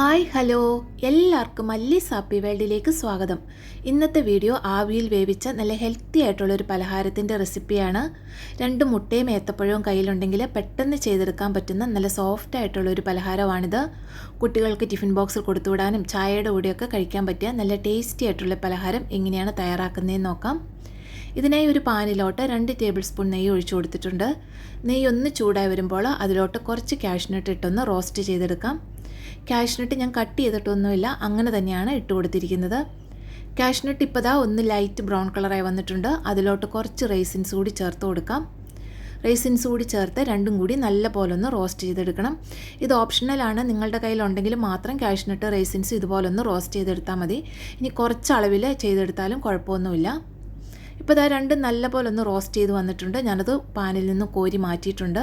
Hi hello. എല്ലാവർക്കും മല്ലി സാപ്പി വേൾഡിലേക്ക് സ്വാഗതം. ഇന്നത്തെ വീഡിയോ ആവിയിൽ വേവിച്ച നല്ല ഹെൽത്തി ആയിട്ടുള്ളൊരു പലഹാരത്തിന്റെ റെസിപ്പിയാണ്. രണ്ട് മുട്ടയും ഏത്തപ്പഴവും കയ്യിലുണ്ടെങ്കിൽ പെട്ടെന്ന് ചെയ്തെടുക്കാൻ പറ്റുന്ന നല്ല സോഫ്റ്റ് ആയിട്ടുള്ളൊരു പലഹാരമാണിത്. കുട്ടികൾക്ക് ടിഫിൻ ബോക്സിൽ കൊടുത്തുവിടാനും ചായയുടെ കൂടെയൊക്കെ കഴിക്കാൻ പറ്റിയ നല്ല ടേസ്റ്റി ആയിട്ടുള്ള പലഹാരം എങ്ങനെയാണ് തയ്യാറാക്കുന്നതെന്ന് നോക്കാം. ഇതിനായി ഒരു പാനിലോട്ട് രണ്ട് ടേബിൾ സ്പൂൺ നെയ്യ് ഒഴിച്ചു കൊടുത്തിട്ടുണ്ട്. നെയ്യ് ഒന്ന് ചൂടായി വരുമ്പോൾ അതിലോട്ട് കുറച്ച് കാഷ്നട്ട് ഇട്ടൊന്ന് റോസ്റ്റ് ചെയ്തെടുക്കാം. കാഷ്നട്ട് ഞാൻ കട്ട് ചെയ്തിട്ടൊന്നുമില്ല. അങ്ങനെ തന്നെയാണ് ഇട്ട് കൊടുത്തിരിക്കുന്നത്. കാഷ്നട്ട് ഇപ്പോൾ ദാ ഒന്ന് ലൈറ്റ് ബ്രൗൺ കളറായി വന്നിട്ടുണ്ട്. അതിലോട്ട് കുറച്ച് റൈസിൻസ് കൂടി ചേർത്ത് കൊടുക്കാം. റൈസിൻസ് കൂടി ചേർത്ത് രണ്ടും കൂടി നല്ല പോലെ ഒന്ന് റോസ്റ്റ് ചെയ്തെടുക്കണം. ഇത് ഓപ്ഷണലാണ് നിങ്ങളുടെ കയ്യിലുണ്ടെങ്കിൽ മാത്രം കാഷ്നട്ട് റൈസിൻസ് ഇതുപോലെ ഒന്ന് റോസ്റ്റ് ചെയ്തെടുത്താൽ മതി. ഇനി കുറച്ച് അളവിൽ ചെയ്തെടുത്താലും കുഴപ്പമൊന്നുമില്ല. ഇപ്പോൾ ഇതാ രണ്ടും നല്ല പോലെ ഒന്ന് റോസ്റ്റ് ചെയ്ത് വന്നിട്ടുണ്ട്. ഞാനത് പാനിൽ നിന്ന് കോരി മാറ്റിയിട്ടുണ്ട്.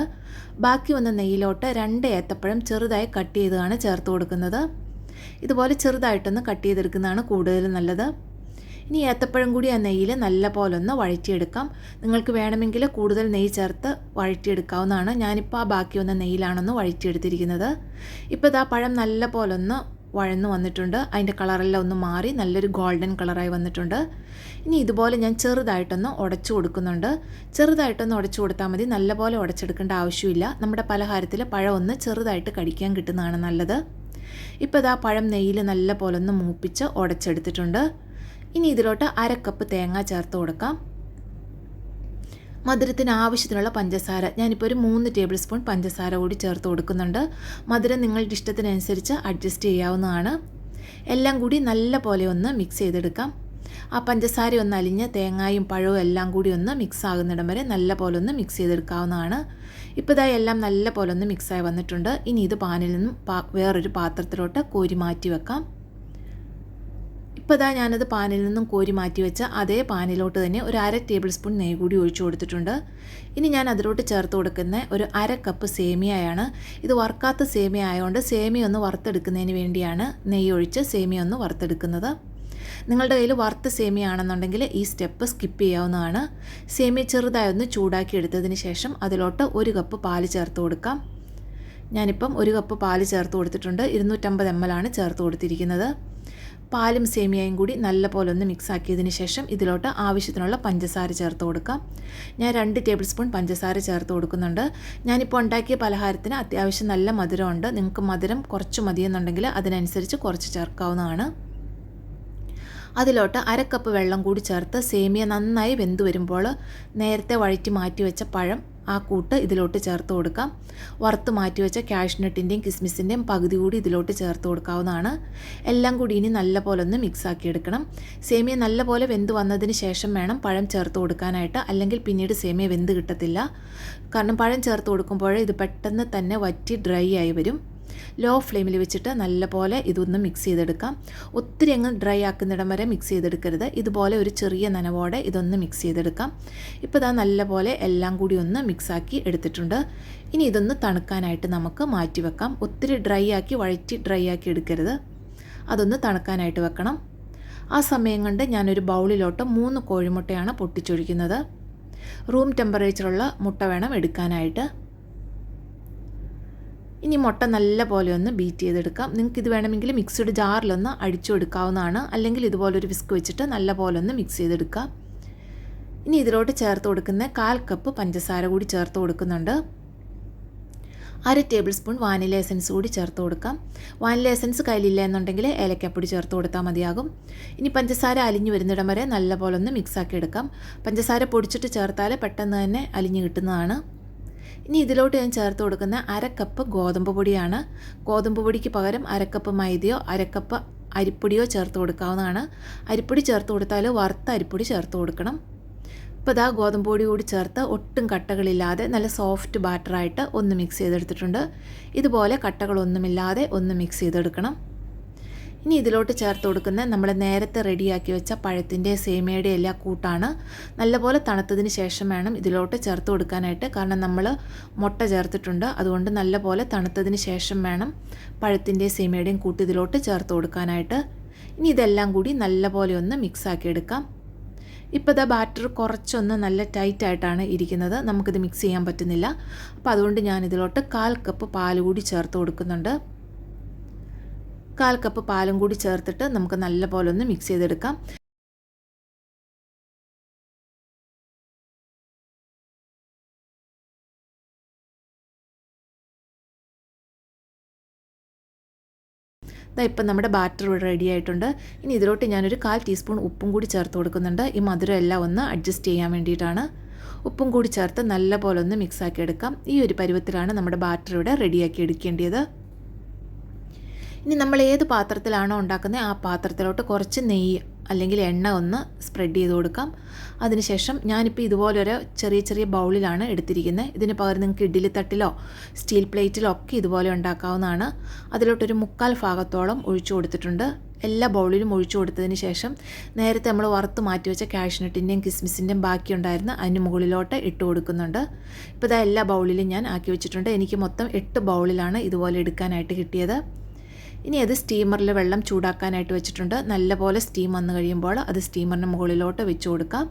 ബാക്കി വന്ന നെയ്യിലോട്ട് രണ്ട് ഏത്തപ്പഴം ചെറുതായി കട്ട് ചെയ്താണ് ചേർത്ത് കൊടുക്കുന്നത്. ഇതുപോലെ ചെറുതായിട്ടൊന്ന് കട്ട് ചെയ്തെടുക്കുന്നതാണ് കൂടുതൽ നല്ലത്. ഇനി ഏത്തപ്പഴം കൂടി ആ നെയ്യിൽ നല്ല പോലെ ഒന്ന് വഴറ്റിയെടുക്കാം. നിങ്ങൾക്ക് വേണമെങ്കിൽ കൂടുതൽ നെയ്യ് ചേർത്ത് വഴറ്റിയെടുക്കാവുന്നതാണ്. ഞാനിപ്പോൾ ആ ബാക്കി വന്ന നെയ്യിലാണൊന്ന് വഴറ്റിയെടുത്തിരിക്കുന്നത്. ഇപ്പോൾ ഇതാ പഴം നല്ല പോലെ ഒന്ന് വഴന്നു വന്നിട്ടുണ്ട്. അതിന്റെ കളറെല്ലാം ഒന്ന് മാറി നല്ലൊരു ഗോൾഡൻ കളറായി വന്നിട്ടുണ്ട്. ഇനി ഇതുപോലെ ഞാൻ ചെറുതായിട്ടൊന്ന് ഉടച്ചു കൊടുക്കുന്നുണ്ട്. ചെറുതായിട്ടൊന്ന് ഉടച്ചു കൊടുത്താൽ മതി. നല്ലപോലെ ഉടച്ചെടുക്കേണ്ട ആവശ്യമില്ല. നമ്മുടെ പലഹാരത്തിൽ പഴം ഒന്ന് ചെറുതായിട്ട് കടിക്കാൻ കിട്ടുന്നതാണ് നല്ലത്. ഇപ്പോൾ ഇതാ പഴം നെയ്യിൽ നല്ല പോലെ ഒന്ന് മൂപ്പിച്ച് ഉടച്ചെടുത്തിട്ടുണ്ട്. ഇനി ഇതിലോട്ട് അര കപ്പ് തേങ്ങ ചേർത്ത് കൊടുക്കാം. മധുരത്തിന് ആവശ്യത്തിനുള്ള പഞ്ചസാര. ഞാനിപ്പോൾ ഒരു മൂന്ന് ടേബിൾ സ്പൂൺ പഞ്ചസാര കൂടി ചേർത്ത് കൊടുക്കുന്നുണ്ട്. മധുരം നിങ്ങളുടെ ഇഷ്ടത്തിനനുസരിച്ച് അഡ്ജസ്റ്റ് ചെയ്യാവുന്നതാണ്. എല്ലാം കൂടി നല്ല പോലെ ഒന്ന് മിക്സ് ചെയ്തെടുക്കാം. ആ പഞ്ചസാര ഒന്ന് അലിഞ്ഞ് തേങ്ങായും പഴവും എല്ലാം കൂടി ഒന്ന് മിക്സ് ആകുന്നിടം വരെ നല്ല പോലെ ഒന്ന് മിക്സ് ചെയ്തെടുക്കാവുന്നതാണ്. ഇപ്പോൾ ഇതായി എല്ലാം നല്ല പോലെ ഒന്ന് മിക്സായി വന്നിട്ടുണ്ട്. ഇനി ഇത് പാനിൽ നിന്നും വേറൊരു പാത്രത്തിലോട്ട് കോരി മാറ്റി വെക്കാം. ഇപ്പോൾ ഇതാ ഞാനത് പാനിൽ നിന്നും കോരി മാറ്റി വെച്ച അതേ പാനിലോട്ട് തന്നെ ഒരു അര ടേബിൾ സ്പൂൺ നെയ്യ് കൂടി ഒഴിച്ചു കൊടുത്തിട്ടുണ്ട്. ഇനി ഞാൻ അതിലോട്ട് ചേർത്ത് കൊടുക്കുന്ന ഒരു അര കപ്പ് സേമിയയാണ്. ഇത് വറുക്കാത്ത സേമിയ ആയതുകൊണ്ട് സേമിയ ഒന്ന് വറുത്തെടുക്കുന്നതിന് വേണ്ടിയാണ് നെയ്യ് ഒഴിച്ച് സേമിയ ഒന്ന് വറുത്തെടുക്കുന്നത്. നിങ്ങളുടെ കയ്യിൽ വറുത്ത സേമിയ ആണെന്നുണ്ടെങ്കിൽ ഈ സ്റ്റെപ്പ് സ്കിപ്പ് ചെയ്യാവുന്നതാണ്. സേമിയ ചെറുതായി ഒന്ന് ചൂടാക്കി എടുത്തതിന് ശേഷം അതിലോട്ട് ഒരു കപ്പ് പാൽ ചേർത്ത് കൊടുക്കാം. ഞാനിപ്പം ഒരു കപ്പ് പാൽ ചേർത്ത് കൊടുത്തിട്ടുണ്ട്. ഇരുന്നൂറ്റമ്പത് എം എൽ ആണ് ചേർത്ത് കൊടുത്തിരിക്കുന്നത്. പാലും സേമിയയും കൂടി നല്ലപോലെ ഒന്ന് മിക്സ് ആക്കിയതിന് ശേഷം ഇതിലോട്ട് ആവശ്യത്തിനുള്ള പഞ്ചസാര ചേർത്ത് കൊടുക്കാം. ഞാൻ രണ്ട് ടേബിൾ സ്പൂൺ പഞ്ചസാര ചേർത്ത് കൊടുക്കുന്നുണ്ട്. ഞാനിപ്പോൾ ഉണ്ടാക്കിയ പലഹാരത്തിന് അത്യാവശ്യം നല്ല മധുരമുണ്ട്. നിങ്ങൾക്ക് മധുരം കുറച്ച് മതിയെന്നുണ്ടെങ്കിൽ അതിനനുസരിച്ച് കുറച്ച് ചേർക്കാവുന്നതാണ്. അതിലോട്ട് അര കപ്പ് വെള്ളം കൂടി ചേർത്ത് സേമിയ നന്നായി വെന്തു വരുമ്പോൾ നേരത്തെ വഴറ്റി മാറ്റി വെച്ച പഴം ആ കൂട്ട് ഇതിലോട്ട് ചേർത്ത് കൊടുക്കാം. വറുത്ത് മാറ്റി വെച്ച കാഷ്നട്ടിന്റെയും കിസ്മിസിന്റെയും പകുതി കൂടി ഇതിലോട്ട് ചേർത്ത് കൊടുക്കാവുന്നതാണ്. എല്ലാം കൂടി ഇനി നല്ല പോലെ ഒന്ന് മിക്സ് ആക്കി എടുക്കണം. സേമിയ നല്ല പോലെ വെന്ത് വന്നതിന് ശേഷം വേണം പഴം ചേർത്ത് കൊടുക്കാനായിട്ട്. അല്ലെങ്കിൽ പിന്നീട് സേമിയ വെന്ത് കിട്ടത്തില്ല. കാരണം പഴം ചേർത്ത് കൊടുക്കുമ്പോൾ ഇത് പെട്ടെന്ന് തന്നെ വറ്റി ഡ്രൈ ആയി വരും. ലോ ഫ്ലെയിമിൽ വെച്ചിട്ട് നല്ലപോലെ ഇതൊന്ന് മിക്സ് ചെയ്തെടുക്കാം. ഒത്തിരി അങ്ങ് ഡ്രൈ ആക്കുന്നിടം വരെ മിക്സ് ചെയ്തെടുക്കരുത്. ഇതുപോലെ ഒരു ചെറിയ നനവോടെ ഇതൊന്ന് മിക്സ് ചെയ്തെടുക്കാം. ഇപ്പോൾ ഇതാ നല്ലപോലെ എല്ലാം കൂടി ഒന്ന് മിക്സാക്കി എടുത്തിട്ടുണ്ട്. ഇനി ഇതൊന്ന് തണുക്കാനായിട്ട് നമുക്ക് മാറ്റി വെക്കാം. ഒത്തിരി ഡ്രൈ ആക്കി വഴറ്റി ഡ്രൈ ആക്കി എടുക്കരുത്. അതൊന്ന് തണുക്കാനായിട്ട് വെക്കണം. ആ സമയം കൊണ്ട് ഞാനൊരു ബൗളിലോട്ട് മൂന്ന് കോഴിമുട്ടയാണ് പൊട്ടിച്ചൊഴിക്കുന്നത്. റൂം ടെമ്പറേച്ചറുള്ള മുട്ട വേണം എടുക്കാനായിട്ട്. ഇനി മുട്ട നല്ല പോലെ ഒന്ന് ബീറ്റ് ചെയ്തെടുക്കാം. നിങ്ങൾക്ക് ഇത് വേണമെങ്കിൽ മിക്സിയുടെ ജാറിലൊന്ന് അടിച്ചു എടുക്കാവുന്നതാണ് അല്ലെങ്കിൽ ഇതുപോലൊരു വിസ്ക് വെച്ചിട്ട് നല്ല പോലെ ഒന്ന് മിക്സ് ചെയ്തെടുക്കാം. ഇനി ഇതിലോട്ട് ചേർത്ത് കൊടുക്കുന്ന കാൽ കപ്പ് പഞ്ചസാര കൂടി ചേർത്ത് കൊടുക്കുന്നുണ്ട്. അര ടേബിൾ സ്പൂൺ വാനില എസൻസ് കൂടി ചേർത്ത് കൊടുക്കാം. വാനില എസൻസ് കയ്യിലില്ല എന്നുണ്ടെങ്കിൽ ഏലക്കപ്പൊടി ചേർത്ത് കൊടുത്താൽ മതിയാകും. ഇനി പഞ്ചസാര അലിഞ്ഞു വരുന്നിടം വരെ നല്ല പോലെ ഒന്ന് മിക്സാക്കി എടുക്കാം. പഞ്ചസാര പൊടിച്ചിട്ട് ചേർത്താൽ പെട്ടെന്ന് തന്നെ അലിഞ്ഞു കിട്ടുന്നതാണ്. ഇനി ഇതിലോട്ട് ഞാൻ ചേർത്ത് കൊടുക്കുന്ന അരക്കപ്പ് ഗോതമ്പ് പൊടിയാണ്. ഗോതമ്പ് പൊടിക്ക് പകരം അരക്കപ്പ് മൈദയോ അരക്കപ്പ് അരിപ്പൊടിയോ ചേർത്ത് കൊടുക്കാവുന്നതാണ്. അരിപ്പൊടി ചേർത്ത് കൊടുത്താൽ വറുത്ത അരിപ്പൊടി ചേർത്ത് കൊടുക്കണം. ഇപ്പോൾ ഇതാ ഗോതമ്പ് പൊടി കൂടി ചേർത്ത് ഒട്ടും കട്ടകളില്ലാതെ നല്ല സോഫ്റ്റ് ബാറ്ററായിട്ട് ഒന്ന് മിക്സ് ചെയ്തെടുത്തിട്ടുണ്ട്. ഇതുപോലെ കട്ടകളൊന്നുമില്ലാതെ ഒന്ന് മിക്സ് ചെയ്തെടുക്കണം. ഇനി ഇതിലോട്ട് ചേർത്ത് കൊടുക്കുന്ന നമ്മൾ നേരത്തെ റെഡിയാക്കി വെച്ച പഴത്തിന്റെ സേമിയയുടെ എല്ലാ കൂട്ടാണ് നല്ലപോലെ തണുത്തതിന് ശേഷം വേണം ഇതിലോട്ട് ചേർത്ത് കൊടുക്കാനായിട്ട്. കാരണം നമ്മൾ മുട്ട ചേർത്തിട്ടുണ്ട്. അതുകൊണ്ട് നല്ലപോലെ തണുത്തതിന് ശേഷം വേണം പഴത്തിന്റെ സേമിയയുടെയും കൂട്ട് ഇതിലോട്ട് ചേർത്ത് കൊടുക്കാനായിട്ട്. ഇനി ഇതെല്ലാം കൂടി നല്ലപോലെ ഒന്ന് മിക്സ് ആക്കി എടുക്കാം. ഇപ്പോൾ ഇതാ ബാറ്റർ കുറച്ചൊന്ന് നല്ല ടൈറ്റായിട്ടാണ് ഇരിക്കുന്നത്. നമുക്കിത് മിക്സ് ചെയ്യാൻ പറ്റുന്നില്ല. അപ്പോൾ അതുകൊണ്ട് ഞാൻ ഇതിലോട്ട് കാൽ കപ്പ് പാൽ കൂടി ചേർത്ത് കൊടുക്കുന്നുണ്ട്. കാൽ കപ്പ് പാലും കൂടി ചേർത്തിട്ട് നമുക്ക് നല്ലപോലെ ഒന്ന് മിക്സ് ചെയ്തെടുക്കാം. ഇപ്പം നമ്മുടെ ബാറ്റർ ഇവിടെ റെഡി ആയിട്ടുണ്ട്. ഇനി ഇതിലോട്ട് ഞാനൊരു കാൽ ടീസ്പൂൺ ഉപ്പും കൂടി ചേർത്ത് കൊടുക്കുന്നുണ്ട്. ഈ മധുരം എല്ലാം ഒന്ന് അഡ്ജസ്റ്റ് ചെയ്യാൻ വേണ്ടിയിട്ടാണ്. ഉപ്പും കൂടി ചേർത്ത് നല്ല പോലെ ഒന്ന് മിക്സാക്കി എടുക്കാം. ഈ ഒരു പരുവത്തിലാണ് നമ്മുടെ ബാറ്റർ ഇവിടെ റെഡിയാക്കി എടുക്കേണ്ടത്. ഇനി നമ്മൾ ഏത് പാത്രത്തിലാണോ ഉണ്ടാക്കുന്നത് ആ പാത്രത്തിലോട്ട് കുറച്ച് നെയ്യ് അല്ലെങ്കിൽ എണ്ണ ഒന്ന് സ്പ്രെഡ് ചെയ്ത് കൊടുക്കാം. അതിനുശേഷം ഞാനിപ്പോൾ ഇതുപോലൊരു ചെറിയ ചെറിയ ബൗളിലാണ് എടുത്തിരിക്കുന്നത്. ഇതിന് പകരം നിങ്ങൾക്ക് ഇഡ്ഡലി തട്ടിലോ സ്റ്റീൽ പ്ലേറ്റിലോ ഒക്കെ ഇതുപോലെ ഉണ്ടാക്കാവുന്നതാണ്. അതിലോട്ടൊരു മുക്കാൽ ഭാഗത്തോളം ഒഴിച്ചു കൊടുത്തിട്ടുണ്ട്. എല്ലാ ബൗളിലും ഒഴിച്ചു കൊടുത്തതിന് ശേഷം നേരത്തെ നമ്മൾ വറുത്ത് മാറ്റി വെച്ച കാഷ്നട്ടിന്റെയും കിസ്മിസിന്റെയും ബാക്കി ഉണ്ടായിരുന്ന അതിന് മുകളിലോട്ട് ഇട്ട് കൊടുക്കുന്നുണ്ട്. ഇപ്പോൾ ഇതാ എല്ലാ ബൗളിലും ഞാൻ ആക്കി വെച്ചിട്ടുണ്ട്. എനിക്ക് മൊത്തം എട്ട് ബൗളിലാണ് ഇതുപോലെ എടുക്കാനായിട്ട് കിട്ടിയത്. ഇനി അത് സ്റ്റീമറിൽ വെള്ളം ചൂടാക്കാനായിട്ട് വെച്ചിട്ടുണ്ട്. നല്ലപോലെ സ്റ്റീം വന്നു കഴിയുമ്പോൾ അത് സ്റ്റീമറിന് മുകളിലോട്ട് വെച്ച് കൊടുക്കാം.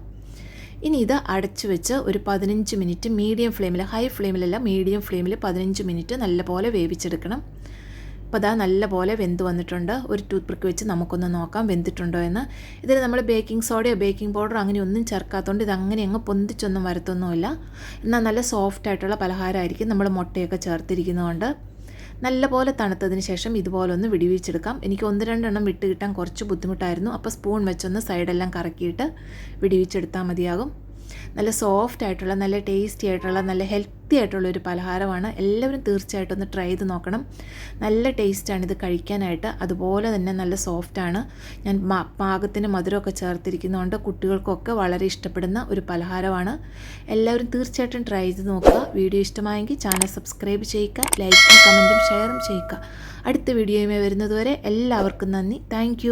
ഇനി ഇത് അടച്ചു വെച്ച് ഒരു പതിനഞ്ച് മിനിറ്റ് മീഡിയം ഫ്ലെയിമിൽ ഹൈ ഫ്ലെയിമിലല്ല മീഡിയം ഫ്ലെയിമിൽ പതിനഞ്ച് മിനിറ്റ് നല്ലപോലെ വേവിച്ചെടുക്കണം. അപ്പോൾ അതാ നല്ലപോലെ വെന്ത് വന്നിട്ടുണ്ട്. ഒരു ടൂത്ത് പിക്ക് വെച്ച് നമുക്കൊന്ന് നോക്കാം വെന്തിട്ടുണ്ടോ എന്ന്. ഇതിൽ നമ്മൾ ബേക്കിംഗ് സോഡയോ ബേക്കിംഗ് പൗഡറോ അങ്ങനെ ഒന്നും ചേർക്കാത്തതുകൊണ്ട് ഇത് അങ്ങനെ അങ്ങ് പൊന്തിച്ചൊന്നും വരത്തൊന്നുമില്ല. എന്നാൽ നല്ല സോഫ്റ്റ് ആയിട്ടുള്ള പലഹാരമായിരിക്കും നമ്മൾ മുട്ടയൊക്കെ ചേർത്തിരിക്കുന്നതുകൊണ്ട്. നല്ലപോലെ തണുത്തതിന് ശേഷം ഇതുപോലെ ഒന്ന് വിടിവിച്ചെടുക്കാം. എനിക്ക് ഒന്ന് രണ്ടെണ്ണം വിട്ട് കിട്ടാൻ കുറച്ച് ബുദ്ധിമുട്ടായിരുന്നു. അപ്പോൾ സ്പൂൺ വെച്ചൊന്ന് സൈഡെല്ലാം കറക്കിയിട്ട് വിടിവിച്ചെടുത്താൽ മതിയാകും. നല്ല സോഫ്റ്റ് ആയിട്ടുള്ള നല്ല ടേസ്റ്റി ആയിട്ടുള്ള നല്ല ഹെൽത്തി ആയിട്ടുള്ള ഒരു പലഹാരമാണ്. എല്ലാവരും തീർച്ചയായിട്ടും ഒന്ന് ട്രൈ ചെയ്ത് നോക്കണം. നല്ല ടേസ്റ്റാണ് ഇത് കഴിക്കാനായിട്ട്. അതുപോലെ തന്നെ നല്ല സോഫ്റ്റാണ് ഞാൻ പാകത്തിന് മധുരമൊക്കെ ചേർത്തിരിക്കുന്നതുകൊണ്ട് കുട്ടികൾക്കൊക്കെ വളരെ ഇഷ്ടപ്പെടുന്ന ഒരു പലഹാരമാണ്. എല്ലാവരും തീർച്ചയായിട്ടും ട്രൈ ചെയ്ത് നോക്കുക. വീഡിയോ ഇഷ്ടമായെങ്കിൽ ചാനൽ സബ്സ്ക്രൈബ് ചെയ്യുക ലൈക്കും കമന്റും ഷെയറും ചെയ്യുക. അടുത്ത വീഡിയോയുമായി വരുന്നതുവരെ എല്ലാവർക്കും നന്ദി. താങ്ക്